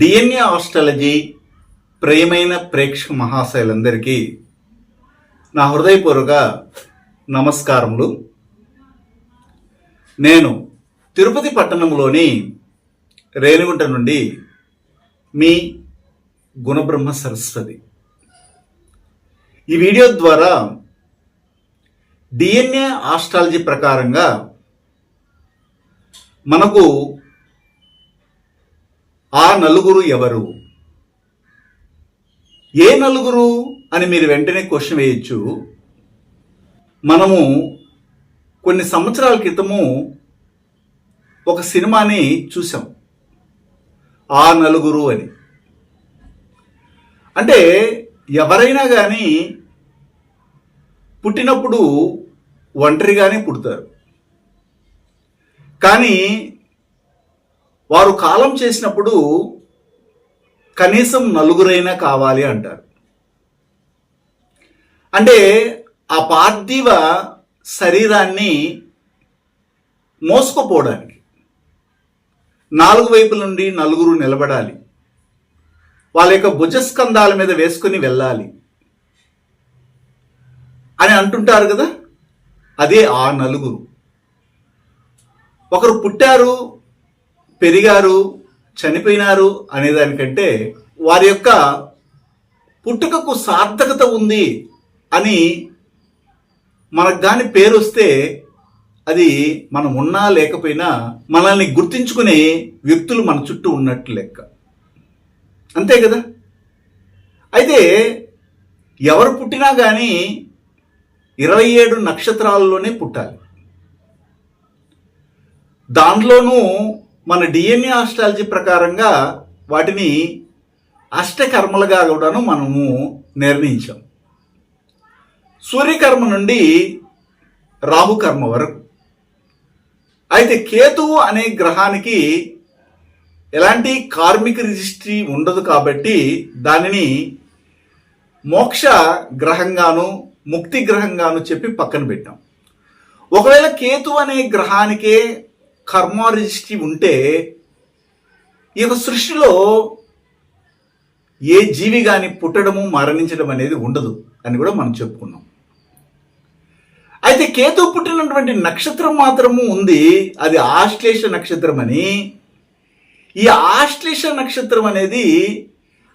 DNA astrology ప్రియమైన ప్రేక్షక మహాశయులందరికీ నా హృదయపూర్వక నమస్కారములు. నేను తిరుపతి పట్టణంలోని రేణిగుంట నుండి మీ గుణబ్రహ్మ సరస్వతి. ఈ వీడియో ద్వారా డిఎన్ఏ ఆస్ట్రాలజీ ప్రకారంగా మనకు ఆ నలుగురు ఎవరు? ఏ నలుగురు? అని మీరు వెంటనే క్వశ్చన్ వేయచ్చు. మనము కొన్ని సంవత్సరాల క్రితము ఒక సినిమాని చూసాం ఆ నలుగురు అని. అంటే ఎవరైనా కానీ పుట్టినప్పుడు ఒంటరిగానే పుడతారు. కానీ వారు కాలం చేసినప్పుడు కనీసం నలుగురైనా కావాలి అంటారు. అంటే ఆ పార్థివ శరీరాన్ని మోసుకుపోవడానికి నాలుగు వైపుల నుండి నలుగురు నిలబడాలి. వాళ్ళ యొక్క భుజస్కంధాల మీద వేసుకుని వెళ్ళాలి అని అంటుంటారు కదా? అదే ఆ నలుగురు. ఒకరు పుట్టారు పెరిగారు చనిపోయినారు అనేదానికంటే వారి యొక్క పుట్టుకకు సార్థకత ఉంది అని మనకు దాని పేరు వస్తే అది మనం ఉన్నా లేకపోయినా మనల్ని గుర్తించుకునే వ్యక్తులు మన చుట్టూ ఉన్నట్టు లెక్క. అంతే కదా? అయితే ఎవరు పుట్టినా కానీ ఇరవై ఏడు నక్షత్రాలలోనే పుట్టాలి. దాంట్లోనూ మన డిఎన్ఏ ఆస్ట్రాలజీ ప్రకారంగా వాటిని అష్టకర్మలుగా కూడాను మనము నిర్ణయించాం. సూర్యకర్మ నుండి రాహుకర్మ వరకు. అయితే కేతువు అనే గ్రహానికి ఎలాంటి కార్మిక రిజిస్ట్రీ ఉండదు కాబట్టి దానిని మోక్ష గ్రహంగాను ముక్తి గ్రహంగాను చెప్పి పక్కన పెట్టాం. ఒకవేళ కేతు అనే గ్రహానికే కర్మ రిజిస్ట్రీ ఉంటే ఈ యొక్క సృష్టిలో ఏ జీవి కానీ పుట్టడము మరణించడం అనేది ఉండదు అని కూడా మనం చెప్పుకున్నాం. అయితే కేతు పుట్టినటువంటి నక్షత్రం మాత్రము ఉంది అది ఆశ్లేష నక్షత్రం అని. ఈ ఆశ్లేష నక్షత్రం అనేది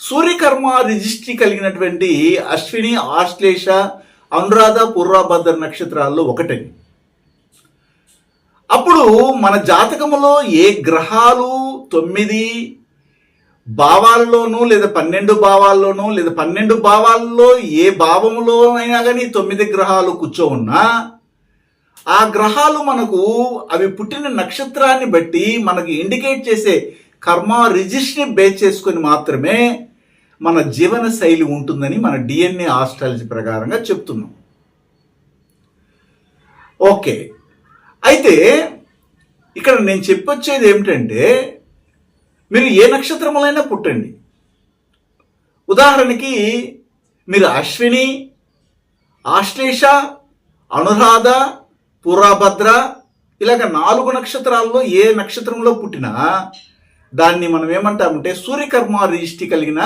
సూర్యకర్మ రిజిస్ట్రీ కలిగినటువంటి అశ్విని ఆశ్లేష అనురాధ పుర్రాభద్ర నక్షత్రాల్లో ఒకటని. అప్పుడు మన జాతకములో ఏ గ్రహాలు తొమ్మిది భావాల్లోనూ లేదా పన్నెండు భావాల్లోనూ లేదా పన్నెండు భావాల్లో ఏ భావంలోనైనా కానీ తొమ్మిది గ్రహాలు కూర్చో ఉన్నా ఆ గ్రహాలు మనకు అవి పుట్టిన నక్షత్రాన్ని బట్టి మనకి ఇండికేట్ చేసే కర్మ రిజిస్ట్ని బేస్ చేసుకొని మాత్రమే మన జీవన శైలి ఉంటుందని మన డిఎన్ఏ ఆస్ట్రాలజీ ప్రకారంగా చెప్తున్నాం. ఓకే. అయితే ఇక్కడ నేను చెప్పొచ్చేది ఏమిటంటే మీరు ఏ నక్షత్రములైనా పుట్టండి. ఉదాహరణకి మీరు అశ్విని ఆశ్లేష అనురాధ పురాభద్ర ఇలాగ నాలుగు నక్షత్రాల్లో ఏ నక్షత్రంలో పుట్టినా దాన్ని మనం ఏమంటామంటే సూర్యకర్మ రిజిస్ట్రీ కలిగిన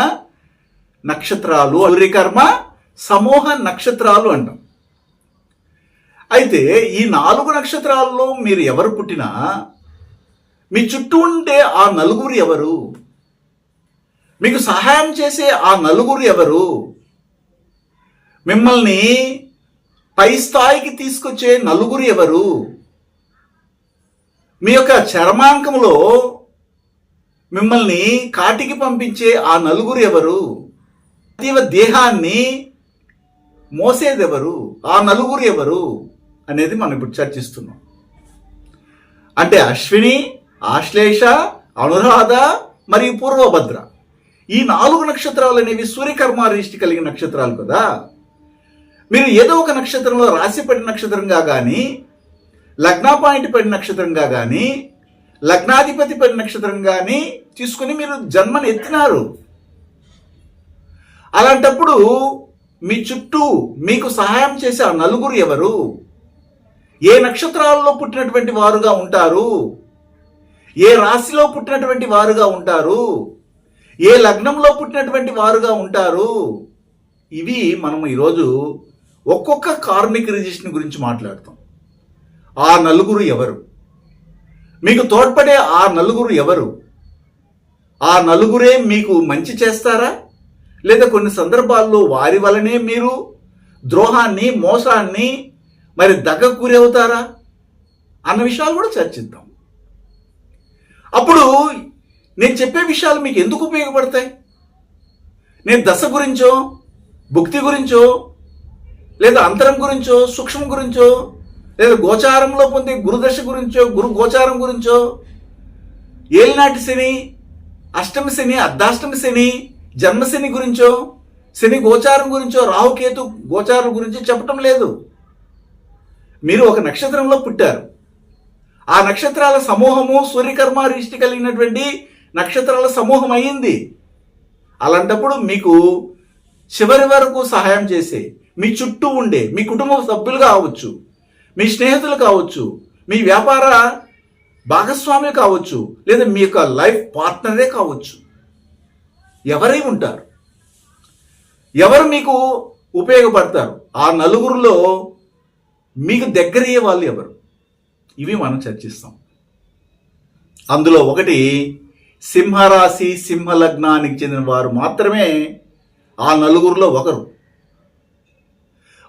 నక్షత్రాలు సూర్యకర్మ సమూహ నక్షత్రాలు అంటాం. అయితే ఈ నాలుగు నక్షత్రాల్లో మీరు ఎవరు పుట్టినా మీ చుట్టూ ఉండే ఆ నలుగురు ఎవరు? మీకు సహాయం చేసే ఆ నలుగురు ఎవరు? మిమ్మల్ని పై స్థాయికి తీసుకొచ్చే నలుగురు ఎవరు? మీ యొక్క చర్మాంకంలో మిమ్మల్ని కాటికి పంపించే ఆ నలుగురు ఎవరు? పార్థివ దేహాన్ని మోసేదెవరు? ఆ నలుగురు ఎవరు? అనేది మనం ఇప్పుడు చర్చిస్తున్నాం. అంటే అశ్విని ఆశ్లేష అనురాధ మరియు పూర్వభద్ర. ఈ నాలుగు నక్షత్రాలు అనేవి సూర్యకర్మారిష్టి కలిగిన నక్షత్రాలు కదా. మీరు ఏదో ఒక నక్షత్రంలో రాశి పడిన నక్షత్రంగా కానీ లగ్నా పాయింట్ పడిన నక్షత్రంగా కానీ లగ్నాధిపతి పడిన నక్షత్రం కానీ తీసుకుని మీరు జన్మను ఎత్తినారు. అలాంటప్పుడు మీ చుట్టూ మీకు సహాయం చేసే ఆ నలుగురు ఎవరు? ఏ నక్షత్రాల్లో పుట్టినటువంటి వారుగా ఉంటారు? ఏ రాశిలో పుట్టినటువంటి వారుగా ఉంటారు? ఏ లగ్నంలో పుట్టినటువంటి వారుగా ఉంటారు? ఇవి మనం ఈరోజు ఒక్కొక్క కార్మిక రిజిస్ట్రేషన్ గురించి మాట్లాడతాం. ఆ నలుగురు ఎవరు? మీకు తోడ్పడే ఆ నలుగురు ఎవరు? ఆ నలుగురే మీకు మంచి చేస్తారా? లేదా కొన్ని సందర్భాల్లో వారి వలనే మీరు ద్రోహాన్ని మోసాన్ని మరి దగ్గ గురవుతారా అన్న విషయాలు కూడా చర్చిద్దాం. అప్పుడు నేను చెప్పే విషయాలు మీకు ఎందుకు ఉపయోగపడతాయి? నేను దశ గురించో భుక్తి గురించో లేదా అంతరం గురించో సూక్ష్మం గురించో లేదా గోచారంలో పొందే గురుదశ గురించో గురు గోచారం గురించో ఏలినాటి శని అష్టమి శని అర్ధాష్టమి శని జన్మశని గురించో శని గోచారం గురించో రాహుకేతు గోచారం గురించో చెప్పటం లేదు. మీరు ఒక నక్షత్రంలో పుట్టారు. ఆ నక్షత్రాల సమూహము సూర్యకర్మ రిష్టి కలిగినటువంటి నక్షత్రాల సమూహం అయ్యింది అలాంటప్పుడు మీకు చివరి వరకు సహాయం చేసే మీ చుట్టూ ఉండే మీ కుటుంబ సభ్యులు కావచ్చు మీ స్నేహితులు కావచ్చు మీ వ్యాపార భాగస్వామి కావచ్చు లేదా మీ యొక్క లైఫ్ పార్ట్నరే కావచ్చు. ఎవరై ఉంటారు? ఎవరు మీకు ఉపయోగపడతారు? ఆ నలుగురిలో మీకు దగ్గరయ్యే వాళ్ళు ఎవరు? ఇవి మనం చర్చిస్తాం. అందులో ఒకటి సింహరాశి సింహలగ్నానికి చెందిన వారు మాత్రమే ఆ నలుగురిలో ఒకరు.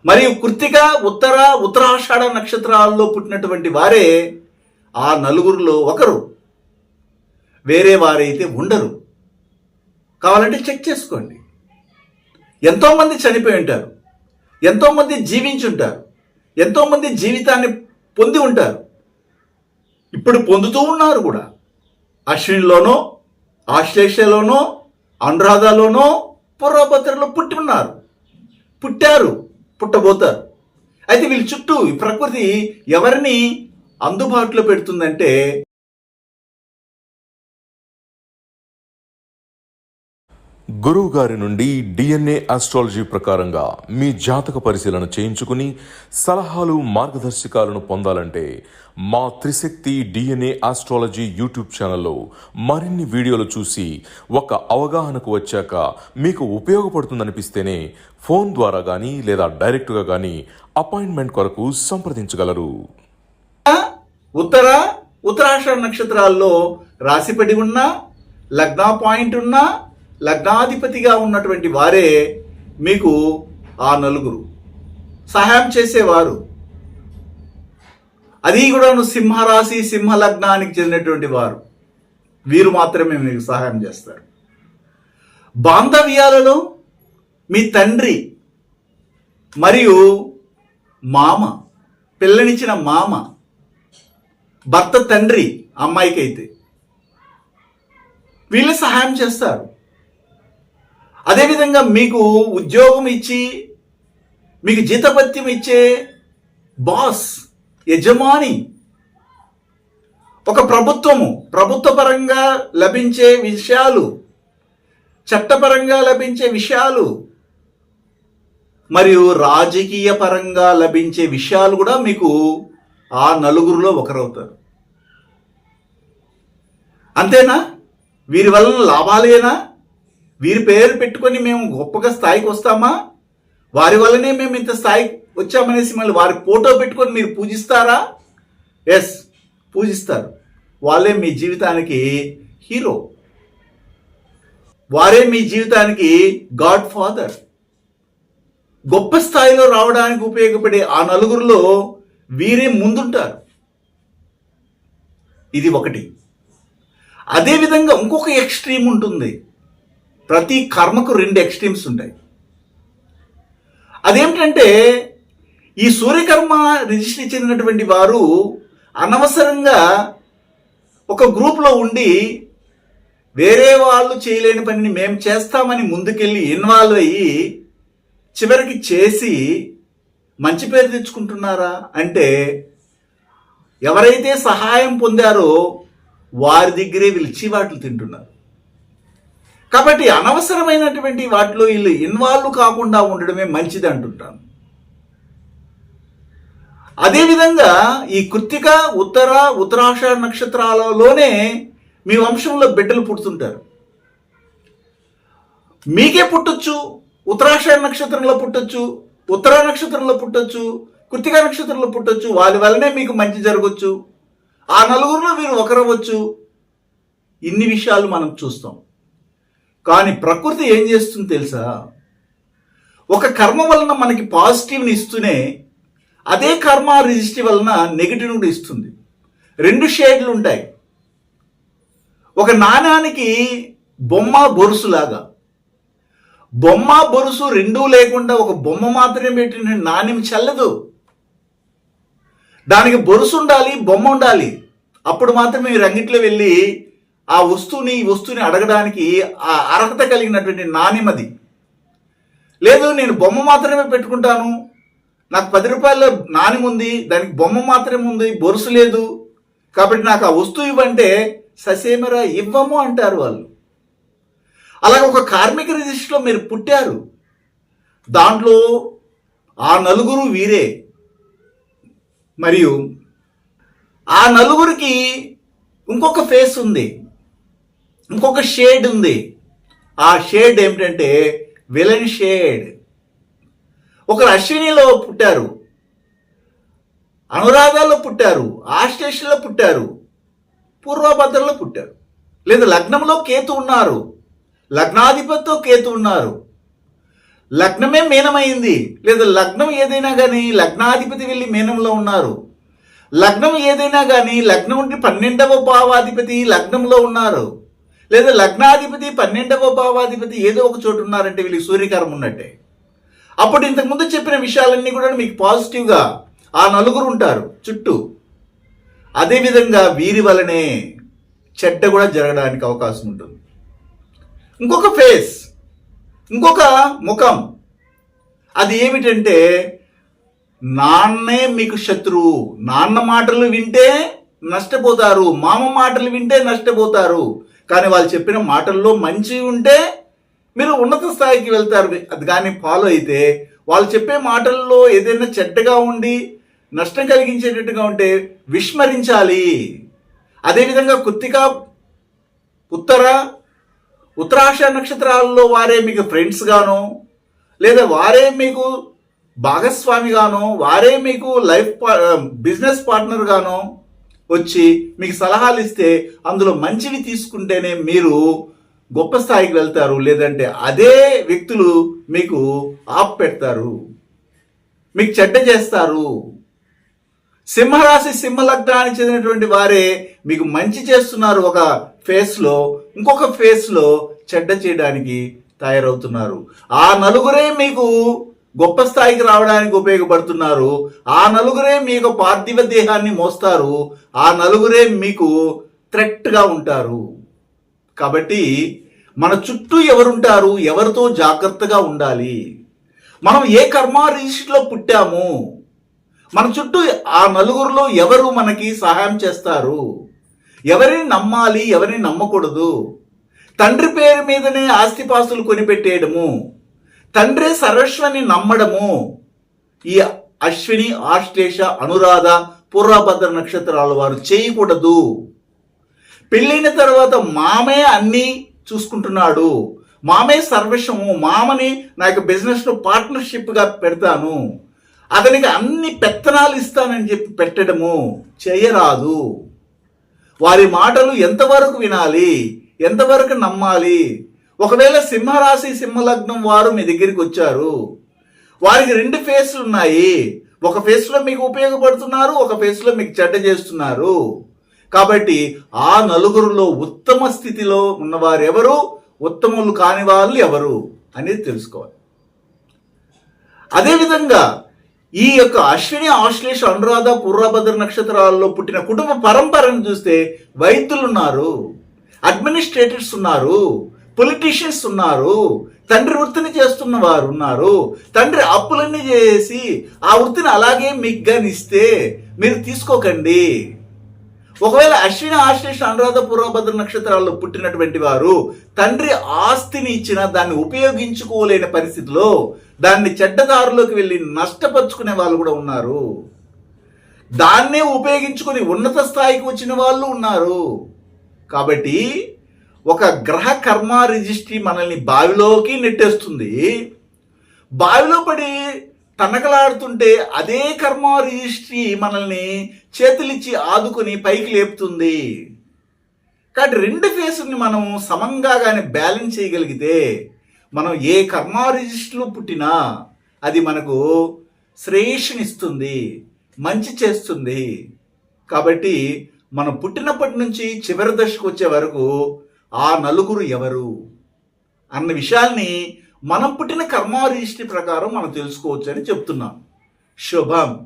మరియు కృతిక ఉత్తర ఉత్తరాషాఢ నక్షత్రాల్లో పుట్టినటువంటి వారే ఆ నలుగురిలో ఒకరు. వేరే వారైతే ఉండరు. కావాలంటే చెక్ చేసుకోండి. ఎంతోమంది చనిపోయి ఉంటారు. ఎంతోమంది జీవించి ఉంటారు. ఎంతోమంది జీవితాన్ని పొంది ఉంటారు. ఇప్పుడు పొందుతూ ఉన్నారు కూడా. అశ్విన్లోనో ఆశ్లేషలోనో అనురాధలోనో పూర్వభద్రలో పుట్టి ఉన్నారు. పుట్టారు పుట్టబోతారు. అయితే వీళ్ళ చుట్టూ ఈ ప్రకృతి ఎవరిని అందుబాటులో పెడుతుందంటే గురువు గారి నుండి డిఎన్ఏ ఆస్ట్రాలజీ ప్రకారంగా మీ జాతక పరిశీలన చేయించుకుని సలహాలు మార్గదర్శకాలను పొందాలంటే మా త్రిశక్తి డిఎన్ఏ ఆస్ట్రాలజీ యూట్యూబ్ ఛానల్లో మరిన్ని వీడియోలు చూసి ఒక అవగాహనకు వచ్చాక మీకు ఉపయోగపడుతుందనిపిస్తేనే ఫోన్ ద్వారా కానీ లేదా డైరెక్ట్గా కానీ అపాయింట్మెంట్ కొరకు సంప్రదించగలరు. ఉత్తర? ఉత్తరాషాఢ నక్షత్రాల్లో రాశిపడి ఉన్నా లగ్న పాయింట్ ఉన్నా లగ్నాధిపతిగా ఉన్నటువంటి వారే మీకు ఆ నలుగురు. సహాయం చేసేవారు. అది కూడా సింహరాశి సింహ లగ్నానికి చెందినటువంటి వారు. వీరు మాత్రమే మీకు సహాయం చేస్తారు. బాంధవ్యాలలో మీ తండ్రి మరియు మామ పిల్లనిచ్చిన మామ భర్త తండ్రి అమ్మాయికి అయితే వీళ్ళు సహాయం చేస్తారు. అదేవిధంగా మీకు ఉద్యోగం ఇచ్చి మీకు జీతపత్యం ఇచ్చే బాస్ యజమాని ఒక ప్రభుత్వము ప్రభుత్వపరంగా లభించే విషయాలు చట్టపరంగా లభించే విషయాలు మరియు రాజకీయ పరంగా లభించే విషయాలు కూడా మీకు ఆ నలుగురిలో ఒకరవుతారు. అంతేనా? వీరి వలన లాభాలేనా? వీరి పేరు పెట్టుకొని మేము గొప్పగా స్థాయికి వస్తామా? వారి వల్లనే మేము ఇంత స్థాయికి వచ్చామనేసి మళ్ళీ వారి ఫోటో పెట్టుకొని మీరు పూజిస్తారా? ఎస్ పూజిస్తారు. వాళ్ళే మీ జీవితానికి హీరో. వారే మీ జీవితానికి గాడ్ ఫాదర్. గొప్ప స్థాయిలో రావడానికి ఉపయోగపడే ఆ నలుగురిలో వీరే ముందుంటారు. ఇది ఒకటి. అదేవిధంగా ఇంకొక ఎక్స్ట్రీమ్ ఉంటుంది. ప్రతి కర్మకు రెండు ఎక్స్ట్రీమ్స్ ఉంటాయి. అదేమిటంటే ఈ సూర్యకర్మ రిజిస్టర్ చెందినటువంటి వారు అనవసరంగా ఒక గ్రూప్లో ఉండి వేరే వాళ్ళు చేయలేని పనిని మేము చేస్తామని ముందుకెళ్ళి ఇన్వాల్వ్ అయ్యి చివరికి చేసి మంచి పేరు తెచ్చుకుంటున్నారా అంటే ఎవరైతే సహాయం పొందారో వారి దగ్గరే వీళ్ళు చీవాట్లు తింటున్నారు. కాబట్టి అనవసరమైనటువంటి వాటిలో వీళ్ళు ఇన్వాల్వ్ కాకుండా ఉండడమే మంచిది అంటుంటాను. అదేవిధంగా ఈ కృత్తిక ఉత్తర ఉత్తరాష నక్షత్రాలలోనే మీ వంశంలో బిడ్డలు పుడుతుంటారు. మీకే పుట్టొచ్చు ఉత్తరాష నక్షత్రంలో పుట్టొచ్చు ఉత్తర నక్షత్రంలో పుట్టొచ్చు కృత్తిక నక్షత్రంలో పుట్టొచ్చు వాళ్ళ వల్లనే మీకు మంచి జరగచ్చు. ఆ నలుగురిలో మీరు ఒకరవచ్చు ఇన్ని విషయాలు మనం చూస్తాం. కానీ ప్రకృతి ఏం చేస్తుంది తెలుసా? ఒక కర్మ వలన మనకి పాజిటివ్ని ఇస్తూనే అదే కర్మ రిజిస్ట్రీ వలన నెగిటివ్ని కూడా ఇస్తుంది. రెండు షేడ్లు ఉంటాయి. ఒక నాణానికి బొమ్మ బొరుసులాగా. బొమ్మ బొరుసు రెండూ లేకుండా ఒక బొమ్మ మాత్రమే పెట్టిన నాణ్యం చల్లదు. దానికి బొరుసు ఉండాలి బొమ్మ ఉండాలి. అప్పుడు మాత్రమే రంగిట్లో వెళ్ళి ఆ వస్తువుని ఈ వస్తువుని అడగడానికి ఆ అర్హత కలిగినటువంటి నాణ్యం లేదు నేను బొమ్మ మాత్రమే పెట్టుకుంటాను. నాకు పది రూపాయల నాణ్యం ఉంది దానికి బొమ్మ మాత్రమే ఉంది బొరుసు లేదు. కాబట్టి నాకు ఆ వస్తువు ఇవ్వంటే ససేమరా ఇవ్వము అంటారు వాళ్ళు. అలాగే ఒక కార్మిక రిజిస్టర్లో మీరు పుట్టారు. దాంట్లో ఆ నలుగురు వీరే. మరియు ఆ నలుగురికి ఇంకొక ఫేస్ ఉంది. ఇంకొక షేడ్ ఉంది. ఆ షేడ్ ఏమిటంటే విలన్ షేడ్. ఒకరు అశ్వినిలో పుట్టారు. అనురాధాలో పుట్టారు. ఆశ్లేషలో పుట్టారు. పూర్వభద్రలో పుట్టారు. లేదా లగ్నంలో కేతు ఉన్నారు. లగ్నాధిపతితో కేతు ఉన్నారు. లగ్నమే మీనమైంది. లేదా లగ్నం ఏదైనా కానీ లగ్నాధిపతి వెళ్ళి మీనంలో ఉన్నారు. లగ్నం ఏదైనా కానీ లగ్నం ఉండి పన్నెండవ భావాధిపతి లగ్నంలో ఉన్నారు. లేదా లగ్నాధిపతి పన్నెండవ భావాధిపతి ఏదో ఒక చోటు ఉన్నారంటే వీళ్ళకి సూర్యకారం ఉన్నట్టే. అప్పుడు ఇంతకుముందు చెప్పిన విషయాలన్నీ కూడా మీకు పాజిటివ్గా ఆ నలుగురు ఉంటారు చుట్టూ. అదేవిధంగా వీరి వలనే చెడ్డ కూడా జరగడానికి అవకాశం ఉంటుంది. ఇంకొక ఫేస్ ఇంకొక ముఖం. అది ఏమిటంటే నాన్నే మీకు శత్రువు నాన్న మాటలు వింటే నష్టపోతారు మామ మాటలు వింటే నష్టపోతారు కానీ వాళ్ళు చెప్పిన మాటల్లో మంచి ఉంటే మీరు ఉన్నత స్థాయికి వెళ్తారు. అది కానీ ఫాలో అయితే వాళ్ళు చెప్పే మాటల్లో ఏదైనా చెడ్డగా ఉండి నష్టం కలిగించేటట్టుగా ఉంటే విస్మరించాలి. అదేవిధంగా కుత్తిక ఉత్తర ఉత్తరాష నక్షత్రాలలో వారే మీకు ఫ్రెండ్స్ గాను లేదా వారే మీకు భాగస్వామిగానో వారే మీకు లైఫ్ బిజినెస్ పార్ట్నర్గానో వచ్చి మీకు సలహాలు ఇస్తే అందులో మంచివి తీసుకుంటేనే మీరు గొప్ప స్థాయికి వెళ్తారు లేదంటే అదే వ్యక్తులు మీకు ఆపు పెడతారు. మీకు చెడ్డ చేస్తారు. సింహరాశి సింహ లగ్నానికి చెందినటువంటి వారే మీకు మంచి చేస్తున్నారు ఒక ఫేస్లో ఇంకొక ఫేస్లో చెడ్డ చేయడానికి తయారవుతున్నారు. ఆ నలుగురే మీకు గొప్ప స్థాయికి రావడానికి ఉపయోగపడుతున్నారు. ఆ నలుగురే మీకు పార్థివ దేహాన్ని మోస్తారు. ఆ నలుగురే మీకు థ్రెట్గా ఉంటారు. కాబట్టి మన చుట్టూ ఎవరుంటారు? ఎవరితో జాగ్రత్తగా ఉండాలి? మనం ఏ కర్మ రిజిస్ట్లో పుట్టాము? మన చుట్టూ ఆ నలుగురిలో ఎవరు మనకి సహాయం చేస్తారు? ఎవరిని నమ్మాలి? ఎవరిని నమ్మకూడదు? తండ్రి పేరు మీదనే ఆస్తిపాస్తులు కొనిపెట్టేయడము. తండ్రి సర్వేశ్వరిని నమ్మడము. ఈ అశ్విని ఆశ్లేష అనురాధ పూర్వభద్ర నక్షత్రాల వారు చేయకూడదు. పెళ్ళైన తర్వాత మామే అన్నీ చూసుకుంటున్నాడు. మామే సర్వస్వము మామని నా యొక్క బిజినెస్లో పార్ట్నర్షిప్గా పెడతాను. అతనికి అన్ని పెత్తనాలు ఇస్తానని చెప్పి పెట్టడము చేయరాదు. వారి మాటలు ఎంతవరకు వినాలి? ఎంతవరకు నమ్మాలి? ఒకవేళ సింహరాశి సింహలగ్నం వారు మీ దగ్గరికి వచ్చారు వారికి రెండు ఫేస్లు ఉన్నాయి. ఒక ఫేస్లో మీకు ఉపయోగపడుతున్నారు ఒక ఫేస్లో మీకు చెడ్డ చేస్తున్నారు. కాబట్టి ఆ నలుగురిలో ఉత్తమ స్థితిలో ఉన్నవారు ఎవరు? ఉత్తములు కాని వాళ్ళు ఎవరు అనేది తెలుసుకోవాలి. అదేవిధంగా ఈ యొక్క అశ్విని ఆశ్లేష అనురాధ పూర్వభద్ర నక్షత్రాల్లో పుట్టిన కుటుంబ పరంపరను చూస్తే వైద్యులు ఉన్నారు అడ్మినిస్ట్రేటర్స్ ఉన్నారు పొలిటీషియన్స్ ఉన్నారు. తండ్రి వృత్తిని చేస్తున్న వారు ఉన్నారు. తండ్రి అప్పులన్నీ చేసి ఆ వృత్తిని అలాగే మిగ్గనిస్తే మీరు తీసుకోకండి. ఒకవేళ అశ్విని ఆశ్లేష అనురాధ పూర్వభద్ర నక్షత్రాల్లో పుట్టినటువంటి వారు తండ్రి ఆస్తిని ఇచ్చిన దాన్ని ఉపయోగించుకోలేని పరిస్థితిలో దాన్ని చెడ్డదారులోకి వెళ్ళి నష్టపరుచుకునే వాళ్ళు కూడా ఉన్నారు. దాన్నే ఉపయోగించుకొని ఉన్నత స్థాయికి వచ్చిన వాళ్ళు ఉన్నారు. కాబట్టి ఒక గ్రహ కర్మ రిజిస్ట్రీ మనల్ని బావిలోకి నెట్టేస్తుంది. బావిలో పడి తనకలాడుతుంటే అదే కర్మ రిజిస్ట్రీ మనల్ని చేతులిచ్చి ఆదుకుని పైకి లేపుతుంది. కాబట్టి రెండు ఫేసుల్ని మనం సమంగా కానీ బ్యాలెన్స్ చేయగలిగితే మనం ఏ కర్మ రిజిస్ట్రీలో పుట్టినా అది మనకు శ్రేయస్సునిస్తుంది మంచి చేస్తుంది. కాబట్టి మనం పుట్టినప్పటి నుంచి చివరి దశకు వచ్చే వరకు ఆ నలుగురు ఎవరు? అన్న విషయాల్ని మనం పుట్టిన కర్మ ప్రకారం మనం తెలుసుకోవచ్చు అని చెప్తున్నాం. శుభం.